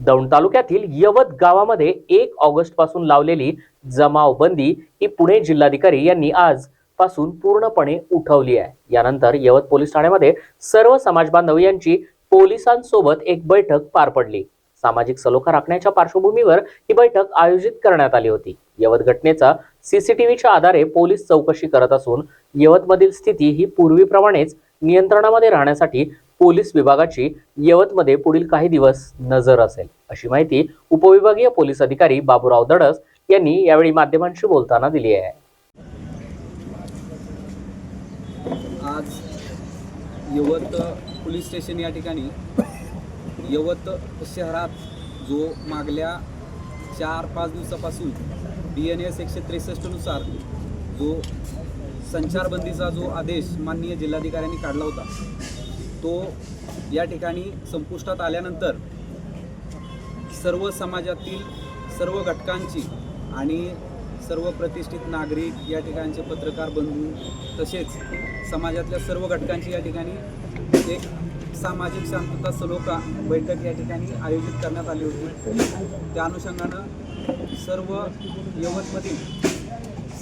दौंड तालुक्यातील यवत गावामध्ये एक ऑगस्टपासून लावलेली जमावबंदी ही पुणे जिल्हाधिकारी यांनी आज पासून पूर्णपणे उठवली आहे. यानंतर यवत पोलीस ठाण्यामध्ये सर्व समाज बांधव यांची पोलिसांसोबत एक बैठक पार पडली. सामाजिक सलोखा राखण्याच्या पार्श्वभूमीवर ही बैठक आयोजित करण्यात आली होती. यवत घटनेचा सीसीटीव्हीच्या आधारे पोलीस चौकशी करत असून यवतमधील स्थिती ही पूर्वीप्रमाणेच नियंत्रणामध्ये राहण्यासाठी पोलीस विभागाची यवतमध्ये पुढील काही दिवस नजर असेल. अशी माहिती उपविभागीय पोलीस अधिकारी बाबूराव दडस यांनी यावेळी माध्यमांशी बोलताना दिली आहे. आज यवत पोलीस स्टेशन या ठिकाणी यवत शहरात जो मागल्या चार पाच दिवसापासून बी एन एस एकशे त्रेसष्टनुसार जो संचारबंदीचा जो आदेश माननीय जिल्हाधिकाऱ्यांनी काढला होता तो या ठिकाणी संपुष्टात आल्यानंतर सर्व समाजातील सर्व घटकांची आणि सर्व प्रतिष्ठित नागरिक या ठिकाणचे पत्रकार बंधू तसेच समाजातल्या सर्व घटकांची या ठिकाणी एक सामाजिक शांतता सलोखा बैठक या ठिकाणी आयोजित करण्यात आली होती. त्या अनुषंगानं सर्व यवतमधील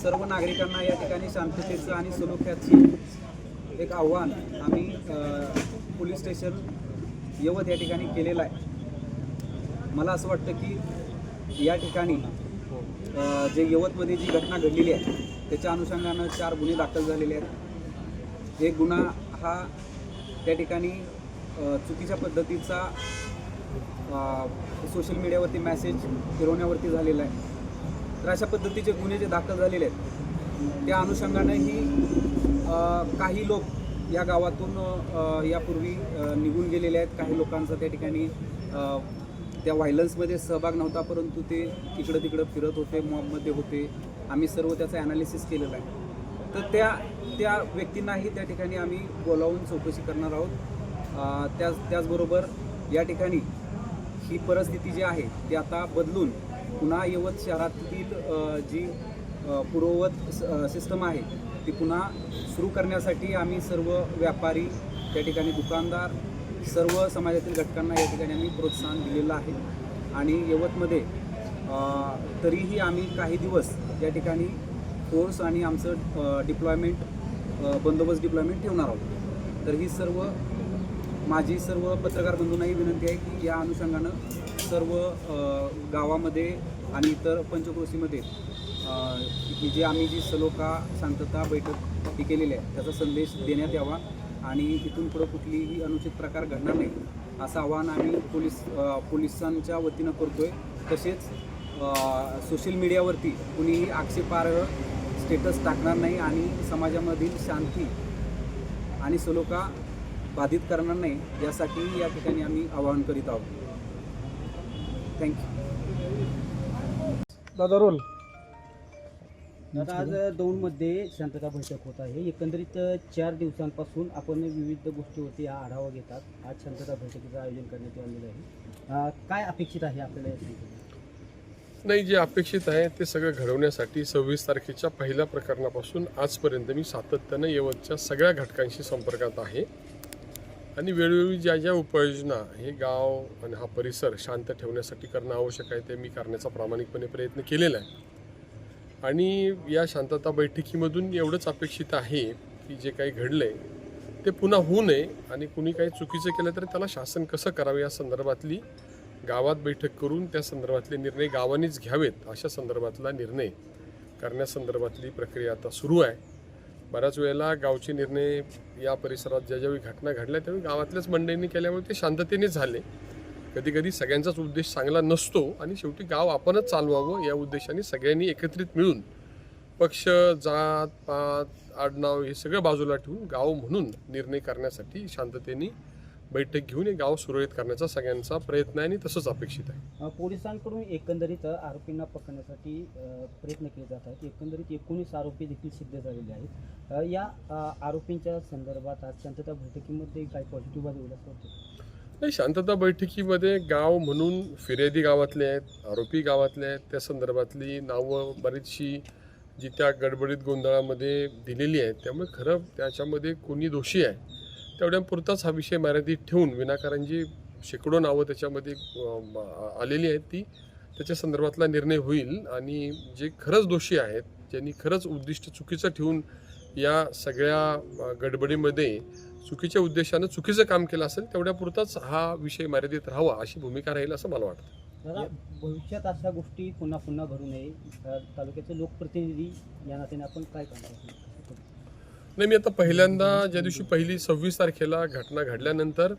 सर्व नागरिकांना या ठिकाणी शांततेचं आणि सलोख्याचं एक आव्हान आम्ही स्टेशन यवत या ठिकाणी केलेलं आहे. मला असं वाटतं की या ठिकाणी जे यवतमध्ये जी घटना घडलेली आहे त्याच्या अनुषंगानं चार गुन्हे दाखल झालेले आहेत. एक गुन्हा हा त्या ठिकाणी चुकीच्या पद्धतीचा सोशल मीडियावरती मेसेज फिरवण्यावरती झालेला आहे. तर अशा पद्धतीचे गुन्हे जे दाखल झालेले आहेत त्या अनुषंगानं ही काही लोक या गावातून यापूर्वी निघून गेलेले आहेत काही लोकांचा त्या ठिकाणी त्या व्हायलन्समध्ये सहभाग नव्हता परंतु ते इकडं तिकडं फिरत होते मॉबमध्ये होते. आम्ही सर्व त्याचं ॲनालिसिस केलेलं आहे. तर त्या त्या व्यक्तींनाही त्या ठिकाणी आम्ही बोलावून चौकशी करणार आहोत. त्याच त्याचबरोबर या ठिकाणी ही परिस्थिती जी आहे ती आता बदलून पुन्हा यवत शहरातील जी अ, पूर्ववत सिस्टम आहे ती पुन्हा सुरू करण्यासाठी आम्ही सर्व व्यापारी त्या ठिकाणी दुकानदार सर्व समाजातील घटकांना या ठिकाणी आम्ही प्रोत्साहन दिलेलं आहे. आणि यवतमध्ये तरीही आम्ही काही दिवस या ठिकाणी फोर्स आणि आमचं डिप्लॉयमेंट बंदोबस्त डिप्लॉयमेंट ठेवणार आहोत. तर ही सर्व माझी सर्व पत्रकार बंधूंनाही विनंती आहे की या अनुषंगानं सर्व गावामध्ये आणि इतर पंचक्रोशीमध्ये की ही जी आम्ही जी सलोखा शांतता बैठक ही केलेली आहे त्याचा संदेश देण्यात यावा आणि इथून पुढं कुठलीही अनुचित प्रकार घडणार नाही असं आवाहन आम्ही पोलीस पोलिसांच्या वतीनं करतोय. तसेच सोशल मीडियावरती कुणीही आक्षेपार्ह स्टेटस टाकणार नाही आणि समाजामधील शांती आणि सलोखा बाधित करणार नाही यासाठी या ठिकाणी आम्ही आवाहन करीत आहोत. थँक्यू दादा रोल. आता आज दौंडमध्ये शांतता बैठक होत आहे. एकंदरीत चार दिवसांपासून आपण विविध गोष्टीवरती हा आढावा घेतात. आज शांतता बैठकीचं आयोजन करण्यात आलेलं आहे. काय अपेक्षित आहे आपल्याला नाही जे अपेक्षित आहे ते सगळं घडवण्यासाठी सव्वीस तारखेच्या पहिल्या प्रकरणापासून आजपर्यंत मी सातत्यानं यवतच्या सगळ्या घटकांशी संपर्कात आहे. आणि वेळोवेळी ज्या ज्या उपाययोजना हे गाव आणि हा परिसर शांत ठेवण्यासाठी करणं आवश्यक आहे ते मी करण्याचा प्रामाणिकपणे प्रयत्न केलेला आहे. आणि या शांतता बैठकीमधून एवढंच अपेक्षित आहे की जे काही घडलं आहे ते पुन्हा होऊ नये आणि कुणी काही चुकीचं केलं तर त्याला शासन कसं करावं या संदर्भातली गावात बैठक करून त्या संदर्भातले निर्णय गावानेच घ्यावेत अशा संदर्भातला निर्णय करण्यासंदर्भातली प्रक्रिया आता सुरू आहे. बऱ्याच वेळेला गावचे निर्णय या परिसरात ज्या ज्यावेळी घटना घडल्या त्यावेळी गावातल्याच मंडळींनी केल्यामुळे ते शांततेने झाले. कधी कधी सगळ्यांचाच उद्देश चांगला नसतो आणि शेवटी गाव आपणच चालवावं या उद्देशाने सगळ्यांनी एकत्रित मिळून पक्ष जात पात आडनाव हे सगळं बाजूला ठेवून गाव म्हणून निर्णय करण्यासाठी शांततेने बैठक घेऊन हे गाव सुरळीत करण्याचा सगळ्यांचा प्रयत्न आहे आणि तसंच अपेक्षित आहे. पोलिसांकडून एकंदरीत आरोपींना पकडण्यासाठी प्रयत्न केले जात आहेत. एकंदरीत एकोणीस आरोपी देखील सिद्ध झालेले आहेत. या आरोपींच्या संदर्भात आज शांतता बैठकीमध्ये काही पॉझिटिव्ह बाजू असं नाही शांतता बैठकीमध्ये गाव म्हणून फिर्यादी गावातले आहेत आरोपी गावातले आहेत त्या संदर्भातली नावं बरीचशी जी त्या गडबडीत गोंधळामध्ये दिलेली आहेत त्यामुळे खरं त्याच्यामध्ये कोणी दोषी आहे तेवढ्यापुरताच हा विषय मर्यादित ठेवून विनाकारण जी शेकडो नावं त्याच्यामध्ये आलेली आहेत ती त्याच्या संदर्भातला निर्णय होईल आणि जे खरंच दोषी आहेत ज्यांनी खरंच उद्दिष्ट चुकीचं ठेवून या सगळ्या गडबडीमध्ये चुकीच्या उद्देशानं चुकीचं काम केलं असेल तेवढ्यापुरताच हा विषय मर्यादित राहावा अशी भूमिका राहील असं मला वाटतं. दादा भविष्यात अशा गोष्टी पुन्हा पुन्हा घडू नये. तालुक्याचे लोकप्रतिनिधी या नात्याने आपण काय नाही मी आता पहिल्यांदा ज्या दिवशी पहिली सव्वीस तारखेला घटना घडल्यानंतर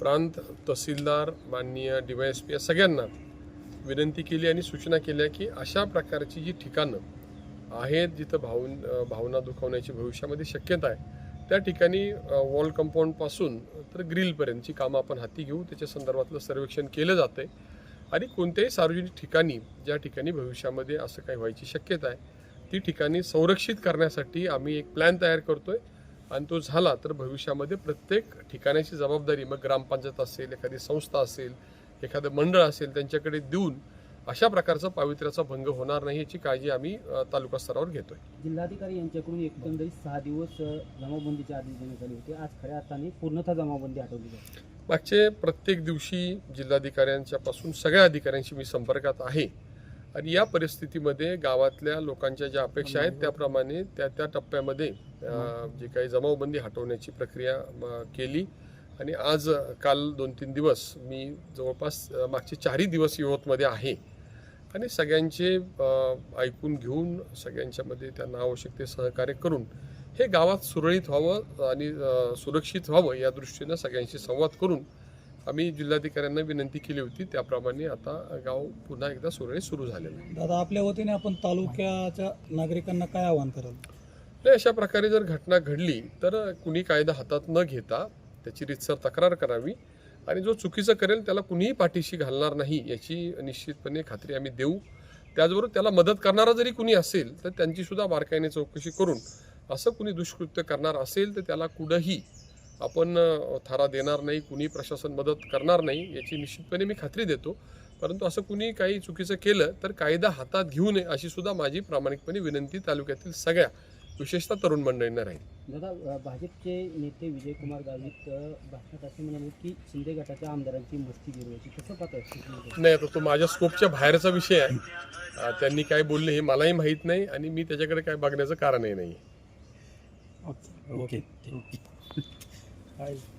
प्रांत तहसीलदार माननीय डी वाय एस पी या सगळ्यांना विनंती केली आणि सूचना केल्या की अशा प्रकारची जी ठिकाणं आहेत जिथं भावून अं, भावना दुखावण्याची भविष्यामध्ये शक्यता आहे त्या ठिकाणी वॉल कंपाऊंडपासून तर ग्रिलपर्यंतची कामं आपण हाती घेऊ. त्याच्या संदर्भातलं सर्वेक्षण केलं जातं आहे आणि कोणत्याही सार्वजनिक ठिकाणी ज्या ठिकाणी भविष्यामध्ये असं काही व्हायची शक्यता आहे ती ठिकाणी संरक्षित करण्यासाठी आम्ही एक प्लॅन तयार करतोय. आणि तो झाला तर भविष्यामध्ये प्रत्येक ठिकाणाची जबाबदारी मग ग्रामपंचायत असेल एखादी संस्था असेल एखादं मंडळ असेल त्यांच्याकडे देऊन अशा प्रकारचा पावित्र्याचा भंग होणार नाही याची काळजी आम्ही तालुका स्तरावर घेतोय. जिल्हाधिकारी यांच्याकडून एकंदरीत सहा दिवस जमावबंदीचे आदेश देण्यात आले होते. आज खऱ्या अर्थाने पूर्णतः जमावबंदी जाते. मागचे प्रत्येक दिवशी जिल्हाधिकाऱ्यांच्या पासून सगळ्या अधिकाऱ्यांशी मी संपर्कात आहे. आणि या परिस्थितीमध्ये गावातल्या लोकांच्या ज्या अपेक्षा आहेत त्याप्रमाणे त्या त्या टप्प्यामध्ये जे काही जमावबंदी हटवण्याची प्रक्रिया केली. आणि आज काल दोन तीन दिवस मी जवळपास मागचे चारही दिवस यवतमध्ये आहे. आणि सगळ्यांचे ऐकून घेऊन सगळ्यांच्यामध्ये त्यांना आवश्यक ते सहकार्य करून हे गावात सुरळीत व्हावं आणि सुरक्षित व्हावं या दृष्टीनं सगळ्यांशी संवाद करून आम्ही जिल्हाधिकाऱ्यांना विनंती केली होती. त्याप्रमाणे आता गाव पुन्हा एकदा सुरळीत सुरू झालेलं आहे. दादा आपल्या वतीने आपण तालुक्याच्या नागरिकांना काय आवाहन कराल? नाही अशा प्रकारे जर घटना घडली तर कुणी कायदा हातात न घेता त्याची रितसर तक्रार करावी. आणि जो चुकीचं करेल त्याला कुणीही पाठीशी घालणार नाही याची निश्चितपणे खात्री आम्ही देऊ. त्याचबरोबर त्याला मदत करणारा जरी कुणी असेल तर त्यांचीसुद्धा बारकाईने चौकशी करून असं कुणी दुष्कृत्य करणार असेल तर त्याला कुठंही आपण थारा देणार नाही कुणी प्रशासन मदत करणार नाही याची निश्चितपणे मी खात्री देतो. परंतु असं कुणी काही चुकीचं केलं तर कायदा हातात घेऊ नये अशी सुद्धा माझी प्रामाणिकपणे विनंती तालुक्यातील सगळ्या विशेषतः तरुण मंडळींना राहील. दादा भाजपचे नेते विजयकुमार गावित भाषणात असे म्हणाले की शिंदे गटाच्या आमदारांची मस्ती गिरवायची कसं पाहताय नाही आता तो माझ्या स्कोपच्या बाहेरचा विषय आहे. त्यांनी काय बोलले हे मलाही माहीत नाही आणि मी त्याच्याकडे काय बघण्याचं कारणही नाही ओके.